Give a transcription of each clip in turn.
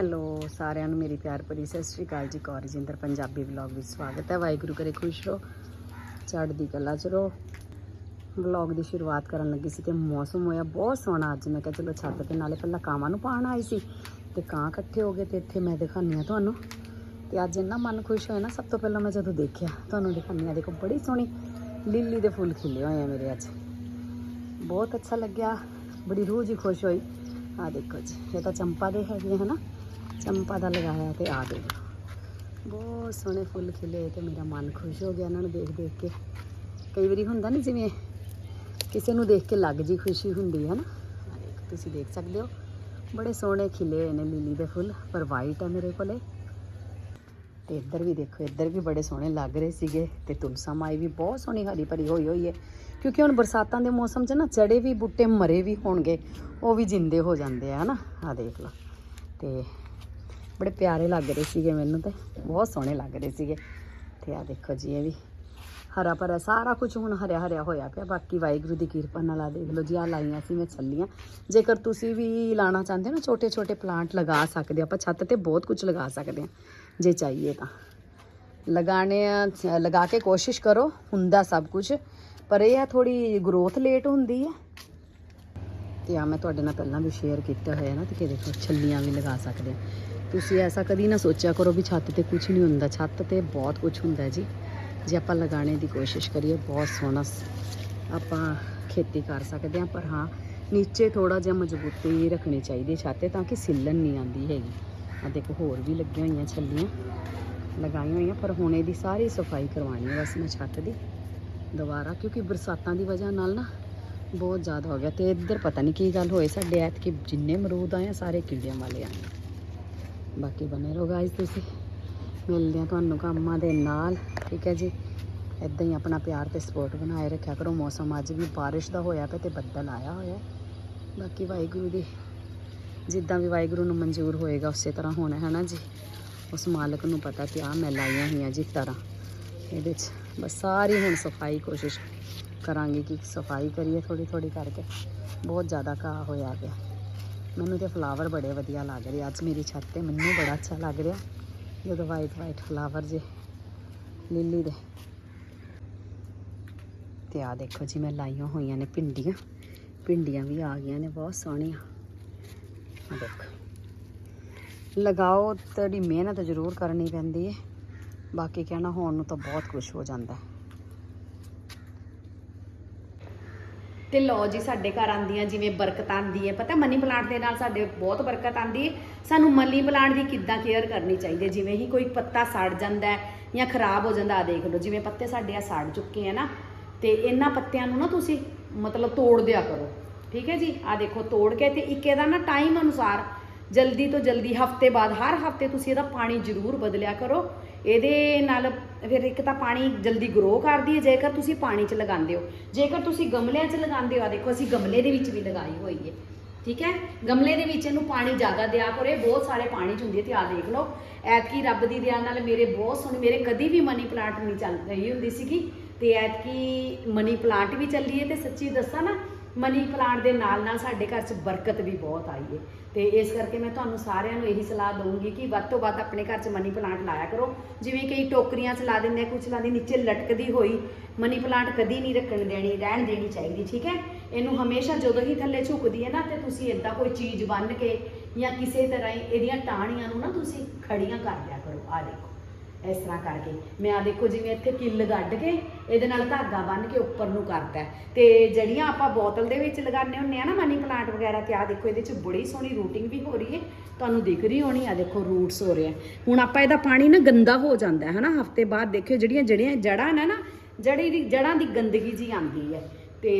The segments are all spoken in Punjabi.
ਹੈਲੋ, ਸਾਰਿਆਂ ਨੂੰ ਮੇਰੀ ਪਿਆਰ ਭਰੀ ਸਤਿ ਸ਼੍ਰੀ ਅਕਾਲ ਜੀ। ਕੌਰ ਜਿੰਦਰ ਪੰਜਾਬੀ ਵਲੌਗ ਵਿੱਚ ਸਵਾਗਤ ਹੈ। ਵਾਹਿਗੁਰੂ ਕਰੇ ਖੁਸ਼ ਰਹੋ, ਚੜ੍ਹਦੀ ਕਲਾ ਚ ਰਹੋ। ਵਲੌਗ ਦੀ ਸ਼ੁਰੂਆਤ ਕਰਨ ਲੱਗੀ ਸੀ ਤੇ ਮੌਸਮ ਹੋਇਆ ਬਹੁਤ ਸੋਹਣਾ ਅੱਜ। ਮੈਂ ਕਿਹਾ ਚਲੋ ਛੱਤ ਤੇ ਨਾਲੇ ਪਹਿਲਾਂ ਕਾਵਾਂ ਨੂੰ ਪਾਣ ਆਈ ਸੀ ਤੇ ਕਾਂ ਇਕੱਠੇ ਹੋ ਗਏ ਤੇ ਇੱਥੇ ਮੈਂ ਦਿਖਾਉਂਦੀ ਹਾਂ ਤੁਹਾਨੂੰ। ਤੇ ਅੱਜ ਇੰਨਾ ਮਨ ਖੁਸ਼ ਹੋਇਆ ਨਾ, ਸਭ ਤੋਂ ਪਹਿਲਾਂ ਮੈਂ ਜਦੋਂ ਦੇਖਿਆ, ਤੁਹਾਨੂੰ ਦਿਖਾਉਂਦੀ ਹਾਂ। ਦੇਖੋ, ਬੜੀ ਸੋਹਣੀ ਲਿਲੀ ਦੇ ਫੁੱਲ ਖਿਲੇ ਹੋਏ ਆ ਮੇਰੇ ਅੱਜ। ਬਹੁਤ ਅੱਛਾ ਲੱਗਿਆ, ਬੜੀ ਰੂਹ ਜੀ ਖੁਸ਼ ਹੋਈ। ਆ ਦੇਖੋ ਜੀ, ਇਹ ਤਾਂ ਚੰਪਾ ਦੇ ਹੈਗੇ ਹਨਾ? ਚੰਪਾ ਦਾ ਲਗਾਇਆ ਤੇ ਆ ਦੇਖ ਬਹੁਤ ਸੋਹਣੇ ਫੁੱਲ ਖਿਲੇ ਤੇ ਮੇਰਾ ਮਨ ਖੁਸ਼ ਹੋ ਗਿਆ ਇਹਨਾਂ ਨੂੰ ਦੇਖ ਦੇਖ ਕੇ। ਕਈ ਵਾਰੀ ਹੁੰਦਾ ਨਾ ਜਿਵੇਂ ਕਿਸੇ ਨੂੰ ਦੇਖ ਕੇ ਲੱਗ ਜੀ ਖੁਸ਼ੀ ਹੁੰਦੀ ਹੈ ਨਾ। ਆਹ ਤੁਸੀਂ ਦੇਖ ਸਕਦੇ ਹੋ। ਬੜੇ ਸੋਹਣੇ ਖਿਲੇ ਹੋਏ ਨੇ ਲੀਲੀ ਦੇ ਫੁੱਲ, ਪਰ ਵਾਈਟ ਹੈ ਮੇਰੇ ਕੋਲੇ। ਤੇ ਇੱਧਰ ਵੀ ਦੇਖੋ, ਇੱਧਰ ਵੀ ਬੜੇ ਸੋਹਣੇ ਲੱਗ ਰਹੇ ਸੀਗੇ ਤੇ ਤੁਲਸਾ ਮਾਈ ਵੀ ਬਹੁਤ ਸੋਹਣੀ ਹਰੀ ਭਰੀ ਹੋਈ ਹੋਈ ਹੈ। ਕਿਉਂਕਿ ਹੁਣ ਬਰਸਾਤਾਂ ਦੇ ਮੌਸਮ 'ਚ ਨਾ ਚੜੇ ਵੀ ਬੂਟੇ ਮਰੇ ਵੀ ਹੋਣਗੇ, ਉਹ ਵੀ ਜਿੰਦੇ ਹੋ ਜਾਂਦੇ ਆ ਹਨਾ ਆ ਦੇਖ ਲਓ। ਤੇ ਬੜੇ ਪਿਆਰੇ ਲੱਗ ਰਹੇ ਸੀਗੇ ਮੈਨੂੰ ਤੇ, ਬਹੁਤ ਸੋਹਣੇ ਲੱਗ ਰਹੇ ਸੀਗੇ। ਤੇ ਆ ਦੇਖੋ ਜੀ, ਇਹ ਵੀ ਹਰਾ ਭਰਾ, ਸਾਰਾ ਕੁਝ ਹੁਣ ਹਰਿਆ ਹਰਿਆ ਹੋਇਆ ਪਿਆ। ਬਾਕੀ ਵਾਹਿਗੁਰੂ ਦੀ ਕਿਰਪਾ ਨਾਲ ਆ ਦੇਖ ਲਓ ਜੀ ਆ ਲਾਈਆਂ ਸੀ ਮੈਂ ਛੱਲੀਆਂ। ਜੇਕਰ ਤੁਸੀਂ ਵੀ ਲਾਣਾ ਚਾਹੁੰਦੇ ਹੋ ਨਾ ਛੋਟੇ ਛੋਟੇ ਪਲਾਂਟ ਲਗਾ ਸਕਦੇ ਆਪਾਂ ਛੱਤ ਤੇ ਬਹੁਤ ਕੁਝ ਲਗਾ ਸਕਦੇ ਹਾਂ, ਜੇ ਚਾਹੀਏ ਤਾਂ। ਲਗਾਣੇ ਆ- ਲਗਾ ਕੇ ਕੋਸ਼ਿਸ਼ ਕਰੋ, ਹੁੰਦਾ ਸਭ ਕੁਝ ਪਰ ਇਹ ਆ ਥੋੜੀ ਗਰੋਥ ਲੇਟ ਹੁੰਦੀ ਹੈ। ਤੇ ਆ ਮੈਂ ਤੁਹਾਡੇ ਨਾਲ ਪਹਿਲਾਂ ਵੀ ਸ਼ੇਅਰ ਕੀਤਾ ਹੋਇਆ ਨਾ, ਤੇ ਕਿ ਦੇਖੋ, ਛੱਲੀਆਂ ਵੀ ਲਗਾ ਸਕਦੇ ਆ ਤੁਸੀਂ ਐਸਾ ਕਦੀ ਨਾ ਸੋਚਿਆ ਕਰੋ ਵੀ ਛੱਤ ਤੇ ਕੁਝ ਨਹੀਂ ਹੁੰਦਾ। ਛੱਤ ਤੇ ਬਹੁਤ ਕੁਝ ਹੁੰਦਾ ਜੀ। ਜੇ ਆਪਾਂ ਲਗਾਉਣੇ ਦੀ ਕੋਸ਼ਿਸ਼ ਕਰੀਏ, ਬਹੁਤ ਸੋਹਣਾ ਸ- ਆਪਾਂ ਖੇਤੀ ਕਰ ਸਕਦੇ ਹਾਂ, ਪਰ ਹਾਂ, ਨੀਚੇ ਥੋੜਾ ਜਿਹਾ ਮਜ਼ਬੂਤੀ ਰੱਖਣੀ ਚਾਹੀਦੀ ਹੈ ਛੱਤ ਤੇ ਤਾਂ ਕਿ ਸਿੱਲਣ ਨਹੀਂ ਆਂਦੀ ਹੈਗੀ। ਆ ਦੇਖੋ, ਹੋਰ ਵੀ ਲੱਗੀਆਂ ਹੋਈਆਂ ਛੱਲੀਆਂ, ਲਗਾਈਆਂ ਹੋਈਆਂ, ਪਰ ਹੁਣ ਇਹਦੀ ਸਾਰੀ ਸਫ਼ਾਈ ਕਰਵਾਉਣੀ ਹੈ ਬਸ ਮੈਂ ਛੱਤ ਦੀ ਦੁਬਾਰਾ, ਕਿਉਂਕਿ ਬਰਸਾਤਾਂ ਦੀ ਵਜ੍ਹਾ ਨਾਲ ਨਾ ਬਹੁਤ ਜ਼ਿਆਦਾ ਹੋ ਗਿਆ। ਤੇ ਇੱਧਰ ਪਤਾ ਨਹੀਂ ਕੀ ਗੱਲ ਹੋਏ ਸਾਡੇ ਐਤਕੀ ਜਿੰਨੇ ਮਰੂਦ ਆਏ ਆ, ਸਾਰੇ ਕੀੜਿਆਂ ਵਾਲੇ ਆਏ ਬਾਕੀ ਬਨੇ ਰਹੋ ਗਾਇਸ ਤੁਸੀਂ। ਮਿਲਦੇ ਆ ਤੁਹਾਨੂੰ ਕੰਮਾਂ ਦੇ ਨਾਲ, ਠੀਕ ਹੈ ਜੀ? ਇਦਾਂ ਹੀ ਆਪਣਾ ਪਿਆਰ ਤੇ ਸਪੋਰਟ ਬਣਾਏ ਰੱਖਿਆ ਕਰੋ। ਮੌਸਮ ਅੱਜ ਵੀ ਬਾਰਿਸ਼ ਦਾ ਹੋਇਆ ਪਿਆ ਤੇ ਬੱਦਲ ਆਇਆ ਹੋਇਆ। ਬਾਕੀ ਵਾਹਿਗੁਰੂ ਦੀ, ਜਿੱਦਾਂ ਵੀ ਵਾਹਿਗੁਰੂ ਨੂੰ ਮਨਜ਼ੂਰ ਹੋਏਗਾ, ਉਸੇ ਤਰ੍ਹਾਂ ਹੋਣਾ ਹੈ ਨਾ ਜੀ? ਉਸ ਮਾਲਕ ਨੂੰ ਪਤਾ ਕਿ ਆ ਮੈਂ ਲਾਈਆਂ ਹੋਈਆਂ ਜੀ ਤਰ੍ਹਾਂ ਇਹਦੇ 'ਚ ਬਸ ਸਾਰੀ ਹੁਣ ਸਫ਼ਾਈ ਕੋਸ਼ਿਸ਼ ਕਰਾਂਗੇ ਕਿ ਸਫ਼ਾਈ ਕਰੀਏ ਥੋੜੀ ਥੋੜੀ ਕਰਕੇ। ਬਹੁਤ ਜ਼ਿਆਦਾ ਘਾਹ ਹੋਇਆ ਪਿਆ। ਮੈਨੂੰ ਤੇ ਫਲਾਵਰ ਬੜੇ ਵਧੀਆ ਲੱਗ ਰਹੇ ਅੱਜ ਮੇਰੀ ਛੱਤ ਤੇ ਮੈਨੂੰ ਬੜਾ ਅੱਛਾ ਲੱਗ ਰਿਹਾ। ਜਦੋਂ ਵਾਈਟ ਵਾਈਟ ਫਲਾਵਰ ਜੇ ਲਿਲੀ ਦੇ। ਤੇ ਆ ਦੇਖੋ ਜੀ, ਮੈਂ ਲਾਈਆਂ ਹੋਈਆਂ ਨੇ ਭਿੰਡੀਆਂ। ਭਿੰਡੀਆਂ ਵੀ ਆ ਗਈਆਂ ਨੇ, ਬਹੁਤ ਸੋਹਣੀਆਂ। ਆ ਦੇਖੋ। ਲਗਾਓ ਤੁਹਾਡੀ ਮਿਹਨਤ ਜ਼ਰੂਰ ਕਰਨੀ ਪੈਂਦੀ ਹੈ ਬਾਕੀ ਕਹਿਣਾ, ਹੋਣ ਨੂੰ ਤਾਂ ਬਹੁਤ ਕੁਝ ਹੋ ਜਾਂਦਾ। ਹੈ ਤੇ ਲੋ ਜੀ, ਸਾਡੇ ਘਰ ਆਂਦੀਆਂ ਜਿਵੇਂ ਬਰਕਤ ਆਂਦੀ ਹੈ। ਪਤਾ ਮਨੀ ਪਲਾਂਟ ਦੇ ਨਾਲ ਸਾਡੇ ਬਹੁਤ ਬਰਕਤ ਆਂਦੀ ਹੈ। ਸਾਨੂੰ ਮਨੀ ਪਲਾਂਟ ਦੀ ਕਿੱਦਾਂ ਕੇਅਰ ਕਰਨੀ ਚਾਹੀਦੀ ਹੈ? ਜਿਵੇਂ ਹੀ ਕੋਈ ਪੱਤਾ ਸੜ ਜਾਂਦਾ ਹੈ ਜਾਂ ਖਰਾਬ ਹੋ ਜਾਂਦਾ ਆ ਦੇਖ ਲਓ, ਜਿਵੇਂ ਪੱਤੇ ਸਾਡੇ ਆ ਸੜ ਚੁੱਕੇ ਆ ਨਾ, ਤੇ ਇਹਨਾਂ ਪੱਤਿਆਂ ਨੂੰ ਨਾ ਤੁਸੀਂ ਮਤਲਬ ਤੋੜ ਦਿਆ ਕਰੋ। ਠੀਕ ਹੈ ਜੀ? ਆ ਦੇਖੋ, ਤੋੜ ਕੇ ਤੇ ਇੱਕ ਇਹਦਾ ਨਾ ਟਾਈਮ ਅਨੁਸਾਰ ਜਲਦੀ ਤੋਂ ਜਲਦੀ, ਹਫ਼ਤੇ ਬਾਅਦ, ਹਰ ਹਫ਼ਤੇ ਤੁਸੀਂ ਇਹਦਾ ਪਾਣੀ ਜ਼ਰੂਰ ਬਦਲਿਆ ਕਰੋ। ਇਹਦੇ ਨਾਲ ਫਿਰ ਇੱਕ ਤਾਂ ਪਾਣੀ ਜਲਦੀ ਗਰੋ ਕਰਦੀ ਹੈ, ਜੇਕਰ ਤੁਸੀਂ ਪਾਣੀ 'ਚ ਲਗਾਉਂਦੇ ਹੋ। ਜੇਕਰ ਤੁਸੀਂ ਗਮਲਿਆਂ 'ਚ ਲਗਾਉਂਦੇ ਹੋ, ਆ ਦੇਖੋ ਅਸੀਂ ਗਮਲੇ ਦੇ ਵਿੱਚ ਵੀ ਲਗਾਈ ਹੋਈ ਹੈ। ਠੀਕ ਹੈ? ਗਮਲੇ ਦੇ ਵਿੱਚ ਇਹਨੂੰ ਪਾਣੀ ਜ਼ਿਆਦਾ ਦਿਆ ਕਰੋ, ਇਹ ਬਹੁਤ ਸਾਰੇ ਪਾਣੀ 'ਚ ਹੁੰਦੀ ਹੈ ਤੇ ਆ ਦੇਖ ਲਓ। ਐਤਕੀ ਰੱਬ ਦੀ ਦਇਆ ਨਾਲ ਮੇਰੇ ਬਹੁਤ ਸੋਹਣੇ, ਮੇਰੇ ਕਦੀ ਵੀ ਮਨੀ ਪਲਾਂਟ ਨਹੀਂ ਚੱਲ ਰਹੀ ਹੁੰਦੀ ਸੀਗੀ। ਤੇ ਐਤਕੀ ਮਨੀ ਪਲਾਂਟ ਵੀ ਚੱਲੀ ਹੈ, ਤੇ ਸੱਚੀ ਦੱਸਾਂ ਨਾ ਮਨੀ ਪਲਾਂਟ ਦੇ ਨਾਲ ਨਾਲ ਸਾਡੇ ਘਰ 'ਚ ਬਰਕਤ ਵੀ ਬਹੁਤ ਆਈ ਹੈ ਤੇ ਇਸ ਕਰਕੇ ਮੈਂ ਤੁਹਾਨੂੰ ਸਾਰਿਆਂ ਨੂੰ ਇਹੀ ਸਲਾਹ ਦਊਂਗੀ ਕਿ ਵੱਧ ਤੋਂ ਵੱਧ ਆਪਣੇ ਘਰ 'ਚ ਮਨੀ ਪਲਾਂਟ ਲਾਇਆ ਕਰੋ। ਜਿਵੇਂ ਕਈ ਟੋਕਰੀਆਂ 'ਚ ਲਾ ਦਿੰਦੇ ਆ ਕੁਛ ਲਾਉਂਦੇ ਨੀਚੇ ਲਟਕਦੀ ਹੋਈ ਮਨੀ ਪਲਾਂਟ ਕਦੀ ਨਹੀਂ ਰੱਖਣ ਦੇਣੀ, ਰਹਿਣ ਦੇਣੀ ਚਾਹੀਦੀ, ਠੀਕ ਹੈ? ਇਹਨੂੰ ਹਮੇਸ਼ਾ ਜਦੋਂ ਹੀ ਥੱਲੇ ਝੁਕਦੀ ਹੈ ਨਾ, ਤੇ ਤੁਸੀਂ ਇਦਾਂ ਕੋਈ ਚੀਜ਼ ਬੰਨ੍ਹ ਕੇ ਜਾਂ ਕਿਸੇ ਤਰ੍ਹਾਂ ਹੀ ਇਹਦੀਆਂ ਟਾਹਣੀਆਂ ਨੂੰ ਨਾ ਤੁਸੀਂ ਖੜੀਆਂ ਕਰ ਦਿਆ ਕਰੋ। ਆ ਦੇਖੋ। ਇਸ ਤਰ੍ਹਾਂ ਕਰਕੇ। ਮੈਂ ਆ ਦੇਖੋ ਜਿਵੇਂ ਇੱਥੇ ਕਿੱਲ ਗੱਡ ਕੇ ਇਹਦੇ ਨਾਲ ਧਾਗਾ ਬੰਨ੍ਹ ਕੇ ਉੱਪਰ ਨੂੰ ਕਰਤਾ ਹੈ। ਤੇ ਜੜੀਆਂ ਆਪਾਂ ਬੋਤਲ ਦੇ ਵਿੱਚ ਲਗਾਉਂਦੇ ਹੁੰਨੇ ਆ ਨਾ ਮਨੀ ਪਲਾਂਟ ਵਗੈਰਾ ਤੇ ਆ ਦੇਖੋ ਇਹਦੇ 'ਚ ਬੜੀ ਸੋਹਣੀ ਰੂਟਿੰਗ ਵੀ ਹੋ ਰਹੀ ਹੈ। ਤੁਹਾਨੂੰ ਦਿਖ ਰਹੀ ਹੋਣੀ ਆ ਦੇਖੋ ਰੂਟਸ ਹੋ ਰਹੇ ਆ। ਹੁਣ ਆਪਾਂ ਇਹਦਾ ਪਾਣੀ ਨਾ ਗੰਦਾ ਹੋ ਜਾਂਦਾ ਹੈ ਨਾ ਹਫ਼ਤੇ ਬਾਅਦ ਦੇਖਿਓ ਜਿਹੜੀਆਂ ਜੜੀਆਂ ਜੜਾਂ ਨੇ ਨਾ ਜੜੀ ਦੀ ਜੜਾਂ ਦੀ ਗੰਦਗੀ ਜੀ ਆਉਂਦੀ ਹੈ। ਤੇ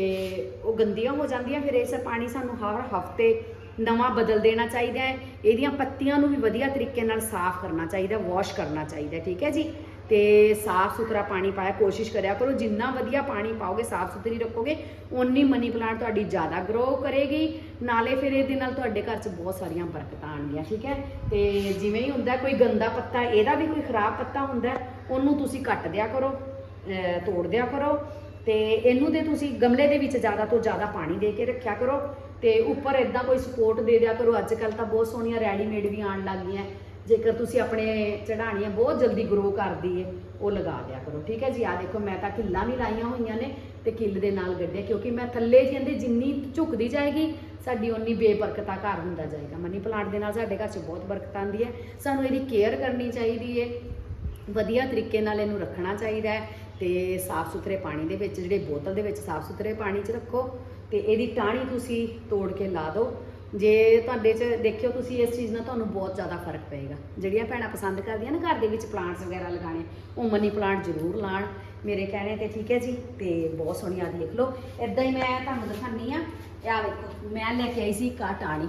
ਉਹ ਗੰਦੀਆਂ ਹੋ ਜਾਂਦੀਆਂ, ਫਿਰ ਇਸ ਪਾਣੀ ਸਾਨੂੰ ਹਰ ਹਫ਼ਤੇ ਨਵਾਂ ਬਦਲ ਦੇਣਾ ਚਾਹੀਦਾ ਹੈ। ਇਹਦੀਆਂ ਪੱਤੀਆਂ ਨੂੰ ਵੀ ਵਧੀਆ ਤਰੀਕੇ ਨਾਲ ਸਾਫ਼ ਕਰਨਾ ਚਾਹੀਦਾ ਵਾਸ਼ ਕਰਨਾ ਚਾਹੀਦਾ ਠੀਕ ਹੈ ਜੀ? ਤੇ ਸਾਫ਼ ਸੁਥਰਾ ਪਾਣੀ ਪਾਇਆ, ਕੋਸ਼ਿਸ਼ ਕਰਿਆ ਕਰੋ, ਜਿੰਨਾ ਵਧੀਆ ਪਾਣੀ ਪਾਓਗੇ, ਸਾਫ਼ ਸੁਥਰੀ ਰੱਖੋਗੇ, ਓਨੀ ਮਨੀ ਪਲਾਂਟ ਤੁਹਾਡੀ ਜ਼ਿਆਦਾ ਗਰੋ ਕਰੇਗੀ। ਨਾਲੇ ਫਿਰ ਇਹਦੇ ਨਾਲ ਤੁਹਾਡੇ ਘਰ 'ਚ ਬਹੁਤ ਸਾਰੀਆਂ ਬਰਕਤਾਂ ਆਣਗੀਆਂ ਠੀਕ ਹੈ? ਤੇ ਜਿਵੇਂ ਹੀ ਹੁੰਦਾ, ਕੋਈ ਗੰਦਾ ਪੱਤਾ, ਇਹਦਾ ਵੀ ਕੋਈ ਖਰਾਬ ਪੱਤਾ ਹੁੰਦਾ, ਉਹਨੂੰ ਤੁਸੀਂ ਕੱਟ ਦਿਆ ਕਰੋ ਤੋੜ ਦਿਆ ਕਰੋ। ਤੇ ਇਹਨੂੰ ਦੇ ਤੁਸੀਂ ਗਮਲੇ ਦੇ ਵਿੱਚ ਜ਼ਿਆਦਾ ਤੋਂ ਜ਼ਿਆਦਾ ਪਾਣੀ ਦੇ ਕੇ ਰੱਖਿਆ ਕਰੋ। ਤੇ ਉੱਪਰ ਇਦਾਂ ਕੋਈ ਸਪੋਰਟ ਦੇ ਦਿਆ ਕਰੋ। ਅੱਜ ਕੱਲ ਤਾਂ ਬਹੁਤ ਸੋਹਣੀਆਂ ਰੈਡੀਮੇਡ ਵੀ ਆਉਣ ਲੱਗ ਗਈਆਂ। ਜੇਕਰ ਤੁਸੀਂ ਆਪਣੇ ਚੜਾਣੀਆਂ ਬਹੁਤ ਜਲਦੀ ਗਰੋ ਕਰਦੀ ਏ, ਉਹ ਲਗਾ ਦਿਆ ਕਰੋ। ਠੀਕ ਹੈ ਜੀ? ਆ ਦੇਖੋ, ਮੈਂ ਤਾਂ ਕਿੱਲਾਂ ਵੀ ਲਾਈਆਂ ਹੋਈਆਂ ਨੇ ਤੇ ਕਿੱਲ ਦੇ ਨਾਲ ਗੱਡੇ ਕਿਉਂਕਿ ਮੈਂ ਥੱਲੇ ਜਾਂਦੇ ਜਿੰਨੀ ਝੁਕਦੀ ਜਾਏਗੀ, ਸਾਡੀ ਓਨੀ ਬੇਬਰਕਤਾ ਘਰ ਹੁੰਦਾ ਜਾਏਗਾ। ਮਨੀ ਪਲਾਂਟ ਦੇ ਨਾਲ ਸਾਡੇ ਘਰ 'ਚ ਬਹੁਤ ਬਰਕਤ ਆਉਂਦੀ ਹੈ ਸਾਨੂੰ ਇਹਦੀ ਕੇਅਰ ਕਰਨੀ ਚਾਹੀਦੀ ਹੈ ਵਧੀਆ ਤਰੀਕੇ ਨਾਲ ਇਹਨੂੰ ਰੱਖਣਾ ਚਾਹੀਦਾ ਹੈ। ਤੇ ਸਾਫ਼ ਸੁਥਰੇ ਪਾਣੀ ਦੇ ਵਿੱਚ, ਜਿਹੜੇ ਬੋਤਲ ਦੇ ਵਿੱਚ ਸਾਫ਼ ਸੁਥਰੇ ਪਾਣੀ 'ਚ ਰੱਖੋ ਤੇ ਇਹਦੀ ਟਾਹਣੀ ਤੁਸੀਂ ਤੋੜ ਕੇ ਲਾ ਦਿਓ। ਜੇ ਤੁਹਾਡੇ 'ਚ ਦੇਖਿਓ ਤੁਸੀਂ ਇਸ ਚੀਜ਼ ਨਾਲ ਤੁਹਾਨੂੰ ਬਹੁਤ ਜ਼ਿਆਦਾ ਫ਼ਰਕ ਪਏਗਾ। ਜਿਹੜੀਆਂ ਭੈਣਾਂ ਪਸੰਦ ਕਰਦੀਆਂ ਨਾ ਘਰ ਦੇ ਵਿੱਚ ਪਲਾਂਟਸ ਵਗੈਰਾ ਲਗਾਣੇ ਉਹ ਮਨੀ ਪਲਾਂਟ ਜ਼ਰੂਰ ਲਾਣ। ਮੇਰੇ ਕਹਿਣੇ ਤੇ ਠੀਕ ਹੈ ਜੀ ਤੇ ਬਹੁਤ ਸੋਹਣੀ ਆ ਦੇਖ ਲਓ। ਇਦਾਂ ਹੀ ਮੈਂ ਤੁਹਾਨੂੰ ਦਿਖਾਨੀ ਆ ਇਹ ਆ ਵੇਖੋ, ਮੈਂ ਲੈ ਕੇ ਆਈ ਸੀ ਕਾ ਟਾਣੀ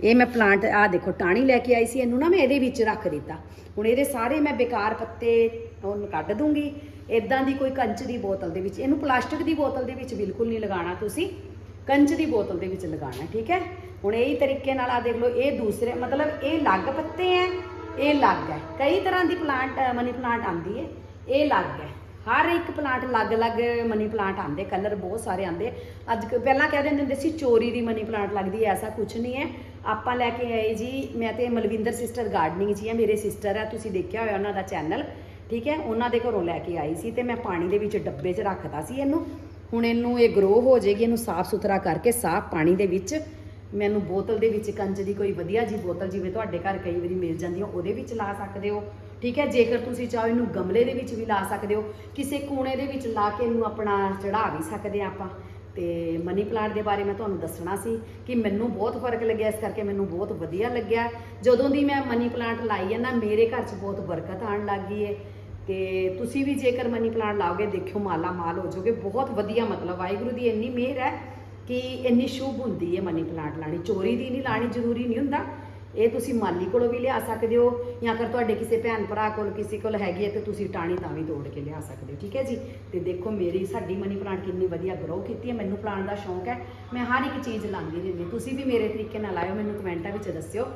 ਇਹ ਮੈਂ ਪਲਾਂਟ ਆ ਦੇਖੋ ਟਾਣੀ ਲੈ ਕੇ ਆਈ ਸੀ। ਇਹਨੂੰ ਨਾ ਮੈਂ ਇਹਦੇ ਵਿੱਚ ਰੱਖ ਦਿੱਤਾ। ਹੁਣ ਇਹਦੇ ਸਾਰੇ ਮੈਂ ਬੇਕਾਰ ਪੱਤੇ ਉਹਨੂੰ ਕੱਢ ਦੂੰਗੀ। ਇਦਾਂ ਦੀ ਕੋਈ ਕੰਚ ਦੀ ਬੋਤਲ ਦੇ ਵਿੱਚ, ਇਹਨੂੰ ਪਲਾਸਟਿਕ ਦੀ ਬੋਤਲ ਦੇ ਵਿੱਚ ਬਿਲਕੁਲ ਨਹੀਂ ਲਗਾਉਣਾ ਤੁਸੀਂ। ਕੰਚ ਦੀ ਬੋਤਲ ਦੇ ਵਿੱਚ ਲਗਾਉਣਾ, ਠੀਕ ਹੈ? ਹੁਣ ਇਹੀ ਤਰੀਕੇ ਨਾਲ ਆ ਦੇਖ ਲਓ, ਇਹ ਦੂਸਰੇ, ਮਤਲਬ ਇਹ ਲੱਗ ਪੱਤੇ ਹੈ, ਇਹ ਲੱਗ ਹੈ। ਕਈ ਤਰ੍ਹਾਂ ਦੀ ਪਲਾਂਟ ਮਨੀ ਪਲਾਂਟ ਆਂਦੀ ਹੈ, ਇਹ ਲੱਗ ਹੈ। ਹਰ ਇੱਕ ਪਲਾਂਟ ਅਲੱਗ-ਅਲੱਗ ਮਨੀ ਪਲਾਂਟ ਆਂਦੇ ਕਲਰ ਬਹੁਤ ਸਾਰੇ ਆਂਦੇ ਅੱਜ ਕ- ਪਹਿਲਾਂ ਕਹਿ ਦਿੰਦੇ ਹੁੰਦੇ ਸੀ, ਚੋਰੀ ਦੀ ਮਨੀ ਪਲਾਂਟ ਲੱਗਦੀ ਹੈ, ਐਸਾ ਕੁਝ ਨਹੀਂ ਹੈ। ਆਪਾਂ ਲੈ ਕੇ ਆਏ ਜੀ, ਮੈਂ ਤੇ ਮਲਵਿੰਦਰ ਸਿਸਟਰ ਗਾਰਡਨਿੰਗ ਜੀ ਹੈ ਮੇਰੇ ਸਿਸਟਰ ਹੈ ਤੁਸੀਂ ਦੇਖਿਆ ਹੋਇਆ ਉਹਨਾਂ ਦਾ ਚੈਨਲ ਠੀਕ ਹੈ? ਉਹਨਾਂ ਦੇ ਘਰੋਂ ਲੈ ਕੇ ਆਈ ਸੀ ਤੇ ਮੈਂ ਪਾਣੀ ਦੇ ਵਿੱਚ ਡੱਬੇ 'ਚ ਰੱਖਦਾ ਸੀ ਇਹਨੂੰ। ਹੁਣ ਇਹਨੂੰ ਇਹ ਗਰੋ ਹੋ ਜਾਏਗੀ, ਇਹਨੂੰ ਸਾਫ਼ ਸੁਥਰਾ ਕਰਕੇ ਸਾਫ਼ ਪਾਣੀ ਦੇ ਵਿੱਚ ਮੈਨੂੰ ਬੋਤਲ ਦੇ ਵਿੱਚ ਕੰਚ ਦੀ ਕੋਈ ਵਧੀਆ ਜੀ ਬੋਤਲ ਜਿਵੇਂ ਤੁਹਾਡੇ ਘਰ ਕਈ ਵਾਰੀ ਮਿਲ ਜਾਂਦੀ ਹੈ ਉਹਦੇ ਵਿੱਚ ਲਾ ਸਕਦੇ ਹੋ। ਠੀਕ ਹੈ? ਜੇਕਰ ਤੁਸੀਂ ਚਾਹੋ ਇਹਨੂੰ ਗਮਲੇ ਦੇ ਵਿੱਚ ਵੀ ਲਾ ਸਕਦੇ ਹੋ, ਕਿਸੇ ਕੋਨੇ ਦੇ ਵਿੱਚ ਲਾ ਕੇ ਇਹਨੂੰ ਆਪਣਾ ਚੜਾ ਵੀ ਸਕਦੇ ਆ ਆਪਾਂ। ਤੇ ਮਨੀ ਪਲਾਂਟ ਦੇ ਬਾਰੇ ਮੈਂ ਤੁਹਾਨੂੰ ਦੱਸਣਾ ਸੀ ਕਿ ਮੈਨੂੰ ਬਹੁਤ ਫ਼ਰਕ ਲੱਗਿਆ, ਇਸ ਕਰਕੇ ਮੈਨੂੰ ਬਹੁਤ ਵਧੀਆ ਲੱਗਿਆ। ਜਦੋਂ ਦੀ ਮੈਂ ਮਨੀ ਪਲਾਂਟ ਲਾਈ ਹੈ ਨਾ, ਮੇਰੇ ਘਰ 'ਚ ਬਹੁਤ ਬਰਕਤ ਆਉਣ ਲੱਗ ਗਈ ਹੈ। ਤੇ ਤੁਸੀਂ ਵੀ ਜੇਕਰ ਮਨੀ ਪਲਾਂਟ ਲਾਓਗੇ, ਦੇਖਿਓ ਮਾਲਾ ਮਾਲ ਹੋ ਜਾਓਗੇ। ਬਹੁਤ ਵਧੀਆ ਮਤਲਬ, ਵਾਹਿਗੁਰੂ ਦੀ ਇੰਨੀ ਮਿਹਰ ਹੈ ਕਿ ਇੰਨੀ ਸ਼ੁਭ ਹੁੰਦੀ ਹੈ ਮਨੀ ਪਲਾਂਟ ਲਾਣੀ। ਚੋਰੀ ਦੀ ਨਹੀਂ ਲਾਣੀ, ਜ਼ਰੂਰੀ ਨਹੀਂ ਹੁੰਦਾ। ਇਹ ਤੁਸੀਂ ਮਾਲੀ ਕੋਲੋਂ ਵੀ ਲਿਆ ਸਕਦੇ ਹੋ, ਜਾਂ ਅਗਰ ਤੁਹਾਡੇ ਕਿਸੇ ਭੈਣ ਭਰਾ ਕੋਲ, ਕਿਸੇ ਕੋਲ ਹੈਗੀ ਹੈ, ਤੇ ਤੁਸੀਂ ਟਾਣੀ ਤਾਂ ਵੀ ਤੋੜ ਕੇ ਲਿਆ ਸਕਦੇ ਹੋ। ਠੀਕ ਹੈ ਜੀ? ਤੇ ਦੇਖੋ, ਮੇਰੀ, ਸਾਡੀ ਮਨੀ ਪਲਾਂਟ ਕਿੰਨੀ ਵਧੀਆ ਗਰੋ ਕੀਤੀ ਹੈ। ਮੈਨੂੰ ਪਲਾਂਟ ਦਾ ਸ਼ੌਂਕ ਹੈ। ਮੈਂ ਹਰ ਇੱਕ ਚੀਜ਼ ਲਾਉਂਦੀ ਰਹਿੰਦੀ ਤੁਸੀਂ ਵੀ ਮੇਰੇ ਤਰੀਕੇ ਨਾਲ ਲਾਇਓ, ਮੈਨੂੰ ਕਮੈਂਟਾਂ ਵਿੱਚ ਦੱਸਿਓ।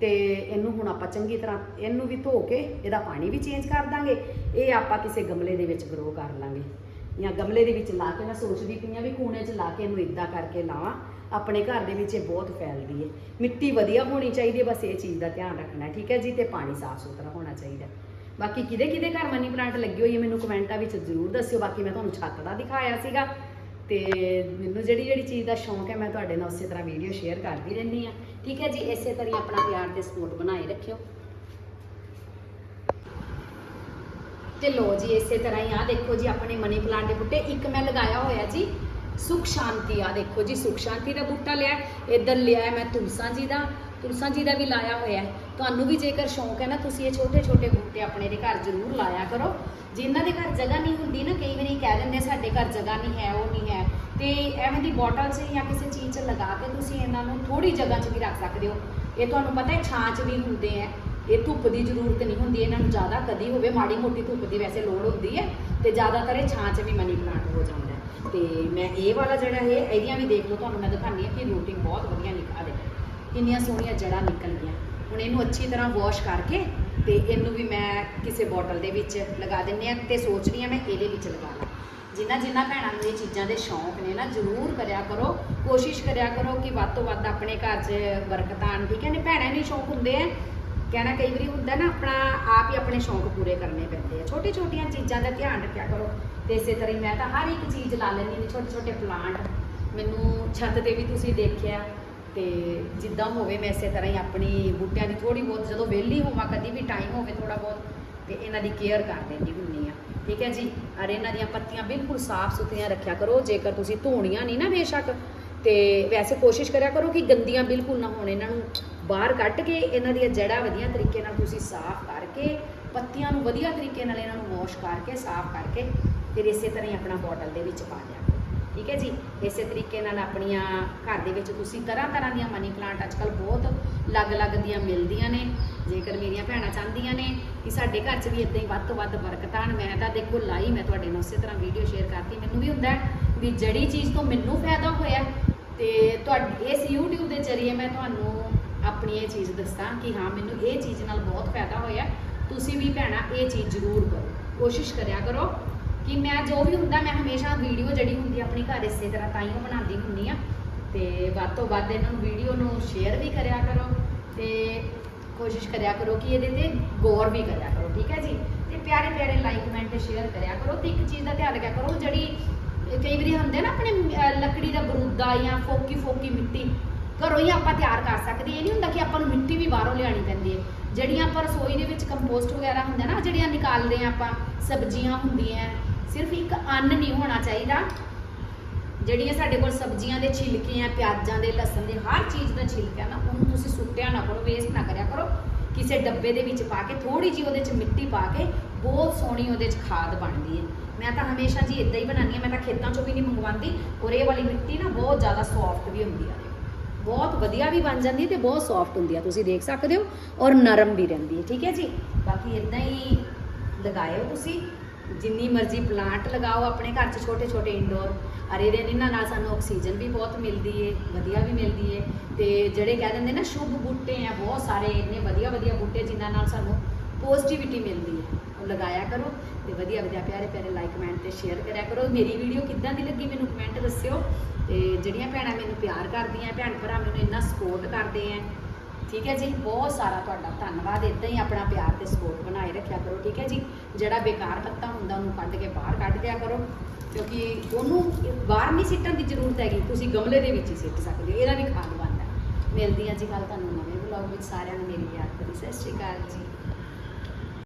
ਤੇ ਇਹਨੂੰ ਹੁਣ ਆਪਾਂ ਚੰਗੀ ਤਰ੍ਹਾਂ ਇਹਨੂੰ ਵੀ ਧੋ ਕੇ ਇਹਦਾ ਪਾਣੀ ਵੀ ਚੇਂਜ ਕਰ ਦਾਂਗੇ। ਇਹ ਆਪਾਂ ਕਿਸੇ ਗਮਲੇ ਦੇ ਵਿੱਚ ਗਰੋ ਕਰ ਲਾਂਗੇ। ਜਾਂ ਗਮਲੇ ਦੇ ਵਿੱਚ ਲਾ ਕੇ ਮੈਂ ਸੋਚਦੀ ਪਈ ਆ ਵੀ ਕੂਣੇ 'ਚ ਲਾ ਕੇ ਇਹਨੂੰ ਇਦਾਂ ਕਰਕੇ ਲਾਵਾਂ। ਆਪਣੇ ਘਰ ਦੇ ਵਿੱਚ ਇਹ ਬਹੁਤ ਫੈਲਦੀ ਹੈ ਮਿੱਟੀ ਵਧੀਆ ਹੋਣੀ ਚਾਹੀਦੀ ਹੈ ਬਸ ਇਹ ਚੀਜ਼ ਦਾ ਧਿਆਨ ਰੱਖਣਾ, ਠੀਕ ਹੈ ਜੀ? ਤੇ ਪਾਣੀ ਸਾਫ਼ ਸੁਥਰਾ ਹੋਣਾ ਚਾਹੀਦਾ। ਬਾਕੀ ਕਿਹਦੇ ਕਿਹਦੇ ਘਰ ਮਨੀ ਪਲਾਂਟ ਲੱਗੀ ਹੋਈ ਹੈ ਮੈਨੂੰ ਕਮੈਂਟਾਂ ਵਿੱਚ ਜ਼ਰੂਰ ਦੱਸਿਓ। ਬਾਕੀ ਮੈਂ ਤੁਹਾਨੂੰ ਛੱਤ ਦਾ ਦਿਖਾਇਆ ਸੀਗਾ। ਤੇ ਮੈਨੂੰ ਜਿਹੜੀ ਜਿਹੜੀ ਚੀਜ਼ ਦਾ ਸ਼ੌਂਕ ਹੈ, ਮੈਂ ਤੁਹਾਡੇ ਨਾਲ ਉਸੇ ਤਰ੍ਹਾਂ ਵੀਡੀਓ ਸ਼ੇਅਰ ਕਰਦੀ ਰਹਿੰਦੀ ਆ ਠੀਕ ਹੈ ਜੀ? ਇਸੇ ਤਰ੍ਹਾਂ ਹੀ ਆਪਣਾ ਪਿਆਰ ਤੇ ਸਪੋਰਟ ਬਣਾਏ ਰੱਖਿਓ। ਤੇ ਲੋ ਜੀ, ਇਸੇ ਤਰ੍ਹਾਂ ਹੀ ਆ ਦੇਖੋ ਜੀ, ਆਪਣੇ ਮਨੀ ਪਲਾਂਟ ਦੇ ਬੂਟੇ। ਇੱਕ ਮੈਂ ਲਗਾਇਆ ਹੋਇਆ ਜੀ ਸੁਖ ਸ਼ਾਂਤੀ ਆ। ਦੇਖੋ ਜੀ, ਸੁਖ ਸ਼ਾਂਤੀ ਦਾ ਬੂਟਾ ਲਿਆ ਇੱਧਰ ਲਿਆ ਮੈਂ ਤੁਲਸਾਂ ਜੀ ਦਾ। ਤੁਲਸਾਂ ਜੀ ਦਾ ਵੀ ਲਾਇਆ ਹੋਇਆ ਹੈ। ਤੁਹਾਨੂੰ ਵੀ ਜੇਕਰ ਸ਼ੌਂਕ ਹੈ ਨਾ, ਤੁਸੀਂ ਇਹ ਛੋਟੇ ਛੋਟੇ ਬੂਟੇ ਆਪਣੇ ਦੇ ਘਰ ਜ਼ਰੂਰ ਲਾਇਆ ਕਰੋ। ਜਿਨ੍ਹਾਂ ਦੇ ਘਰ ਜਗ੍ਹਾ ਨਹੀਂ ਹੁੰਦੀ ਨਾ, ਕਈ ਵਾਰੀ ਕਹਿ ਦਿੰਦੇ ਸਾਡੇ ਘਰ ਜਗ੍ਹਾ ਨਹੀਂ ਹੈ, ਉਹ ਨਹੀਂ ਹੈ। ਤੇ ਐਵੇਂ ਦੀ ਬੋਟਲ 'ਚ ਜਾਂ ਕਿਸੇ ਚੀਜ਼ 'ਚ ਲਗਾ ਕੇ ਤੁਸੀਂ ਇਹਨਾਂ ਨੂੰ ਥੋੜੀ ਜਗ੍ਹਾ 'ਚ ਵੀ ਰੱਖ ਸਕਦੇ ਹੋ। ਇਹ ਤੁਹਾਨੂੰ ਪਤਾ ਹੈ, ਛਾਂ 'ਚ ਵੀ ਹੁੰਦੇ ਆ ਇਹ ਧੁੱਪ ਦੀ ਜ਼ਰੂਰਤ ਨਹੀਂ ਹੁੰਦੀ, ਇਹਨਾਂ ਨੂੰ ਜ਼ਿਆਦਾ ਕਦੀ ਹੋਵੇ, ਮਾੜੀ ਮੋਟੀ ਧੁੱਪ ਦੀ ਵੈਸੇ ਲੋੜ ਹੁੰਦੀ ਹੈ ਤੇ ਜ਼ਿਆਦਾਤਰ ਇਹ ਛਾਂ 'ਚ ਵੀ ਮਨੀ ਪਲਾਂਟ ਹੋ ਜਾਂਦਾ ਹੈ। ਤੇ ਮੈਂ ਇਹ ਵਾਲਾ ਜਿਹੜਾ ਹੈ ਇਹਦੀਆਂ ਵੀ ਦੇਖ ਲਓ, ਤੁਹਾਨੂੰ ਮੈਂ ਦਿਖਾਉਂਦੀ ਹਾਂ ਕਿ ਰੂਟਿੰਗ ਬਹੁਤ ਵਧੀਆ ਨਿਕਲ ਹੈ। ਕਿੰਨੀਆਂ ਸੋਹਣੀਆਂ ਜੜਾਂ ਨਿਕਲ ਗਈਆਂ। ਹੁਣ ਇਹਨੂੰ ਅੱਛੀ ਤਰ੍ਹਾਂ ਵਾਸ਼ ਕਰਕੇ ਤੇ ਇਹਨੂੰ ਵੀ ਮੈਂ ਕਿਸੇ ਬੋਟਲ ਦੇ ਵਿੱਚ ਲਗਾ ਦਿੰਨੇ ਆ ਤੇ ਸੋਚ ਰਹੀ ਹਾਂ ਮੈਂ ਇਹਦੇ ਵਿੱਚ ਲਗਾ ਲਾਂ। ਜਿਨ੍ਹਾਂ ਜਿਨ੍ਹਾਂ ਭੈਣਾਂ ਨੂੰ ਇਹ ਚੀਜ਼ਾਂ ਦੇ ਸ਼ੌਂਕ ਨੇ ਨਾ, ਜ਼ਰੂਰ ਕਰਿਆ ਕਰੋ। ਕੋਸ਼ਿਸ਼ ਕਰਿਆ ਕਰੋ ਕਿ ਵੱਧ ਤੋਂ ਵੱਧ ਆਪਣੇ ਘਰ 'ਚ ਬਰਕਤਾਂ ਆਉਣ ਠੀਕ ਹੈ ਨੇ ਭੈਣਾਂ ਨੂੰ ਹੀ ਸ਼ੌਂਕ ਹੁੰਦੇ ਆ ਕਹਿਣਾ ਕਈ ਵਾਰੀ ਹੁੰਦਾ ਨਾ, ਆਪਣਾ ਆਪ ਹੀ ਆਪਣੇ ਸ਼ੌਂਕ ਪੂਰੇ ਕਰਨੇ ਪੈਂਦੇ ਆ। ਛੋਟੀ ਛੋਟੀਆਂ ਚੀਜ਼ਾਂ ਦਾ ਧਿਆਨ ਰੱਖਿਆ ਕਰੋ। ਤੇ ਇਸੇ ਤਰ੍ਹਾਂ ਹੀ ਮੈਂ ਤਾਂ ਹਰ ਇੱਕ ਚੀਜ਼ ਲਾ ਲੈਂਦੀ ਹਾਂ ਛੋਟੇ ਛੋਟੇ ਪਲਾਂਟ ਮੈਨੂੰ ਛੱਤ ਤੇ ਵੀ ਤੁਸੀਂ ਦੇਖਿਆ, ਤੇ ਜਿੱਦਾਂ ਹੋਵੇ ਮੈਂ ਇਸੇ ਤਰ੍ਹਾਂ ਹੀ ਆਪਣੀ ਬੂਟਿਆਂ ਦੀ ਥੋੜੀ ਬਹੁਤ, ਜਦੋਂ ਵਿਹਲੀ ਹੋਵਾਂ, ਕਦੀ ਵੀ ਟਾਈਮ ਹੋਵੇ ਥੋੜਾ ਬਹੁਤ, ਤੇ ਇਹਨਾਂ ਦੀ ਕੇਅਰ ਕਰ ਦਿੰਦੀ ਹੁੰਨੀ ਆ ਠੀਕ ਹੈ ਜੀ? ਔਰ ਇਹਨਾਂ ਦੀਆਂ ਪੱਤੀਆਂ ਬਿਲਕੁਲ ਸਾਫ਼ ਸੁਥਰੀਆਂ ਰੱਖਿਆ ਕਰੋ, ਜੇਕਰ ਤੁਸੀਂ ਧੋਣੀਆਂ ਨਹੀਂ ਨਾ ਬੇਸ਼ੱਕ, ਤੇ ਵੈਸੇ ਕੋਸ਼ਿਸ਼ ਕਰਿਆ ਕਰੋ ਕਿ ਗੰਦੀਆਂ ਬਿਲਕੁਲ ਨਾ ਹੋਣ ਇਹਨਾਂ ਨੂੰ। ਬਾਹਰ ਕੱਢ ਕੇ ਇਹਨਾਂ ਦੀਆਂ ਜੜ੍ਹਾਂ ਵਧੀਆ ਤਰੀਕੇ ਨਾਲ ਤੁਸੀਂ ਸਾਫ਼ ਕਰਕੇ, ਪੱਤੀਆਂ ਨੂੰ ਵਧੀਆ ਤਰੀਕੇ ਨਾਲ ਇਹਨਾਂ ਨੂੰ ਵਾਸ਼ ਕਰਕੇ, ਸਾਫ਼ ਕਰਕੇ ਫਿਰ ਇਸੇ ਤਰ੍ਹਾਂ ਹੀ ਆਪਣਾ ਬੋਟਲ ਦੇ ਵਿੱਚ ਪਾ ਦਿਆ ਕਰੋ। ਠੀਕ ਹੈ ਜੀ? ਇਸੇ ਤਰੀਕੇ ਨਾਲ ਆਪਣੀਆਂ ਘਰ ਦੇ ਵਿੱਚ ਤੁਸੀਂ ਤਰ੍ਹਾਂ ਤਰ੍ਹਾਂ ਦੀਆਂ ਮਨੀ ਪਲਾਂਟ ਅੱਜਕੱਲ ਬਹੁਤ ਅਲੱਗ-ਅਲੱਗ ਦੀਆਂ ਮਿਲਦੀਆਂ ਨੇ। ਜੇਕਰ ਮੇਰੀਆਂ ਭੈਣਾਂ ਚਾਹੁੰਦੀਆਂ ਨੇ ਕਿ ਸਾਡੇ ਘਰ 'ਚ ਵੀ ਇਦਾਂ ਹੀ ਵੱਧ ਤੋਂ ਵੱਧ ਬਰਕਤਾਂ ਆਉਣ ਮੈਂ ਤਾਂ ਦੇਖੋ ਲਾਈ, ਮੈਂ ਤੁਹਾਡੇ ਨਾਲ ਉਸੇ ਤਰ੍ਹਾਂ ਵੀਡੀਓ ਸ਼ੇਅਰ ਕਰਤੀ। ਮੈਨੂੰ ਵੀ ਹੁੰਦਾ ਵੀ ਜੜੀ ਚੀਜ਼ ਤੋਂ ਮੈਨੂੰ ਫਾਇਦਾ ਹੋਇਆ ਤੇ ਤੁਹਾਡੀ ਇਸ YouTube ਦੇ ਜ਼ਰੀਏ ਮੈਂ ਤੁਹਾਨੂੰ ਆਪਣੀ ਇਹ ਚੀਜ਼ ਦੱਸਾਂ ਕਿ ਹਾਂ, ਮੈਨੂੰ ਇਹ ਚੀਜ਼ ਨਾਲ ਬਹੁਤ ਫਾਇਦਾ ਹੋਇਆ। ਤੁਸੀਂ ਵੀ ਭੈਣਾ ਇਹ ਚੀਜ਼ ਜ਼ਰੂਰ ਕਰੋ। ਕੋਸ਼ਿਸ਼ ਕਰਿਆ ਕਰੋ ਕਿ ਮੈਂ ਜੋ ਵੀ ਹੁੰਦਾ, ਮੈਂ ਹਮੇਸ਼ਾ ਵੀਡੀਓ ਜਿਹੜੀ ਹੁੰਦੀ ਆ ਆਪਣੀ ਘਰ ਇਸੇ ਤਰ੍ਹਾਂ ਤਾਂ ਹੀ ਬਣਾਉਂਦੀ ਹੁੰਨੀ ਆ। ਤੇ ਵੱਧ ਤੋਂ ਵੱਧ ਇਹਨਾਂ ਨੂੰ ਵੀਡੀਓ ਨੂੰ ਸ਼ੇਅਰ ਵੀ ਕਰਿਆ ਕਰੋ ਤੇ ਕੋਸ਼ਿਸ਼ ਕਰਿਆ ਕਰੋ ਕਿ ਇਹਦੇ ਤੇ ਗੌਰ ਵੀ ਕਰਿਆ ਕਰੋ, ਠੀਕ ਹੈ ਜੀ? ਤੇ ਪਿਆਰੇ ਪਿਆਰੇ ਲਾਈਕ ਕਮੈਂਟ ਤੇ ਸ਼ੇਅਰ ਕਰਿਆ ਕਰੋ ਤੇ ਇੱਕ ਚੀਜ਼ ਦਾ ਧਿਆਨ ਰੱਖਿਆ ਕਰੋ, ਜਿਹੜੀ ਕਈ ਵਾਰੀ ਹੁੰਦੇ ਨਾ ਆਪਣੇ ਲੱਕੜੀ ਦਾ ਬਰੂਦਾ ਜਾਂ ਫੋਕੀ ਫੋਕੀ ਮਿੱਟੀ ਘਰੋਂ ਹੀ ਆਪਾਂ ਤਿਆਰ ਕਰ ਸਕਦੇ ਇਹ ਨਹੀਂ ਹੁੰਦਾ ਕਿ ਆਪਾਂ ਨੂੰ ਮਿੱਟੀ ਵੀ ਬਾਹਰੋਂ ਲਿਆਣੀ ਪੈਂਦੀ ਹੈ। ਜਿਹੜੀਆਂ ਆਪਾਂ ਰਸੋਈ ਦੇ ਵਿੱਚ ਕੰਪੋਸਟ ਵਗੈਰਾ ਹੁੰਦਾ ਨਾ, ਜਿਹੜੀਆਂ ਨਿਕਾਲਦੇ ਆ ਆਪਾਂ, ਸਬਜ਼ੀਆਂ ਹੁੰਦੀਆਂ, ਸਿਰਫ ਇੱਕ ਅੰਨ ਨਹੀਂ ਹੋਣਾ ਚਾਹੀਦਾ। ਜਿਹੜੀਆਂ ਸਾਡੇ ਕੋਲ ਸਬਜ਼ੀਆਂ ਦੇ ਛਿਲਕੇ ਆ, ਪਿਆਜ਼ਾਂ ਦੇ, ਲਸਣ ਦੇ, ਹਰ ਚੀਜ਼ ਦਾ ਛਿਲਕਾ ਨਾ, ਉਹਨੂੰ ਤੁਸੀਂ ਸੁੱਟਿਆ ਨਾ ਕਰੋ ਵੇਸਟ ਨਾ ਕਰਿਆ ਕਰੋ। ਕਿਸੇ ਡੱਬੇ ਦੇ ਵਿੱਚ ਪਾ ਕੇ ਥੋੜੀ ਜਿਹੀ ਉਹਦੇ 'ਚ ਮਿੱਟੀ ਪਾ ਕੇ, ਬਹੁਤ ਸੋਹਣੀ ਉਹਦੇ 'ਚ ਖਾਦ ਬਣਦੀ ਹੈ। ਮੈਂ ਤਾਂ ਹਮੇਸ਼ਾ ਜੀ ਇਦਾਂ ਹੀ ਬਣਾਉਂਦੀ ਹਾਂ, ਮੈਂ ਤਾਂ ਖੇਤਾਂ 'ਚੋਂ ਵੀ ਨਹੀਂ ਮੰਗਵਾਉਂਦੀ। ਔਰ ਇਹ ਵਾਲੀ ਮਿੱਟੀ ਨਾ ਬਹੁਤ ਜ਼ਿਆਦਾ ਸੌਫਟ ਵੀ ਹੁੰਦੀ ਆ। ਬਹੁਤ ਵਧੀਆ ਵੀ ਬਣ ਜਾਂਦੀ ਹੈ ਤੇ ਬਹੁਤ ਸੌਫਟ ਹੁੰਦੀ ਆ ਤੁਸੀਂ ਦੇਖ ਸਕਦੇ ਹੋ ਔਰ ਨਰਮ ਵੀ ਰਹਿੰਦੀ ਹੈ। ਠੀਕ ਹੈ ਜੀ? ਬਾਕੀ ਇਦਾਂ ਹੀ ਲਗਾਇਓ ਤੁਸੀਂ। ਜਿੰਨੀ ਮਰਜ਼ੀ ਪਲਾਂਟ ਲਗਾਓ ਆਪਣੇ ਘਰ 'ਚ ਛੋਟੇ ਛੋਟੇ ਇੰਡੋਰ ਅਰੇ ਦੇ ਇਹਨਾਂ ਨਾਲ ਸਾਨੂੰ ਆਕਸੀਜਨ ਵੀ ਬਹੁਤ ਮਿਲਦੀ ਏ ਵਧੀਆ ਵੀ ਮਿਲਦੀ ਏ ਤੇ ਜਿਹੜੇ ਕਹਿ ਦਿੰਦੇ ਨਾ ਸ਼ੁਭ ਬੂਟੇ ਆ, ਬਹੁਤ ਸਾਰੇ ਇੰਨੇ ਵਧੀਆ ਵਧੀਆ ਬੂਟੇ ਜਿਨ੍ਹਾਂ ਨਾਲ ਸਾਨੂੰ ਪੋਜ਼ਿਟਿਵਿਟੀ ਮਿਲਦੀ ਏ ਲਗਾਇਆ ਕਰੋ ਤੇ ਵਧੀਆ ਵਧੀਆ ਪਿਆਰੇ ਪਿਆਰੇ ਲਾਈਕ ਕਮੈਂਟ ਤੇ ਸ਼ੇਅਰ ਕਰਿਆ ਕਰੋ। ਮੇਰੀ ਵੀਡੀਓ ਕਿੱਦਾਂ ਦੀ ਲੱਗੀ ਮੈਨੂੰ ਕਮੈਂਟ ਦੱਸਿਓ। ਤੇ ਜਿਹੜੀਆਂ ਭੈਣਾਂ ਮੈਨੂੰ ਪਿਆਰ ਕਰਦੀਆਂ, ਭੈਣ ਭਰਾ ਮੈਨੂੰ ਇੰਨਾ ਸਪੋਰਟ ਕਰਦੇ ਆ ਠੀਕ ਹੈ ਜੀ? ਬਹੁਤ ਸਾਰਾ ਤੁਹਾਡਾ ਧੰਨਵਾਦ। ਇਦਾਂ ਹੀ ਆਪਣਾ ਪਿਆਰ ਤੇ ਸਪੋਰਟ ਬਣਾਏ ਰੱਖਿਆ ਕਰੋ, ਠੀਕ ਹੈ ਜੀ? ਜਿਹੜਾ ਬੇਕਾਰ ਪੱਤਾ ਹੁੰਦਾ, ਉਹਨੂੰ ਕੱਢ ਕੇ ਬਾਹਰ ਕੱਢ ਦਿਆ ਕਰੋ। ਕਿਉਂਕਿ ਉਹਨੂੰ ਬਾਹਰ ਨਹੀਂ ਸਿੱਟਣ ਦੀ ਜ਼ਰੂਰਤ ਹੈਗੀ, ਤੁਸੀਂ ਗਮਲੇ ਦੇ ਵਿੱਚ ਹੀ ਸਿੱਟ ਸਕਦੇ ਹੋ, ਇਹਦਾ ਵੀ ਖਾਦ ਬਣਦਾ। ਮਿਲਦੀ ਹਾਂ ਜੀ ਕੱਲ ਤੁਹਾਨੂੰ ਨਵੇਂ ਵਲੌਗ ਵਿੱਚ। ਸਾਰਿਆਂ ਨੂੰ ਮੇਰੀ ਯਾਦ ਕਰੀ। ਸਤਿ ਸ਼੍ਰੀ ਅਕਾਲ ਜੀ।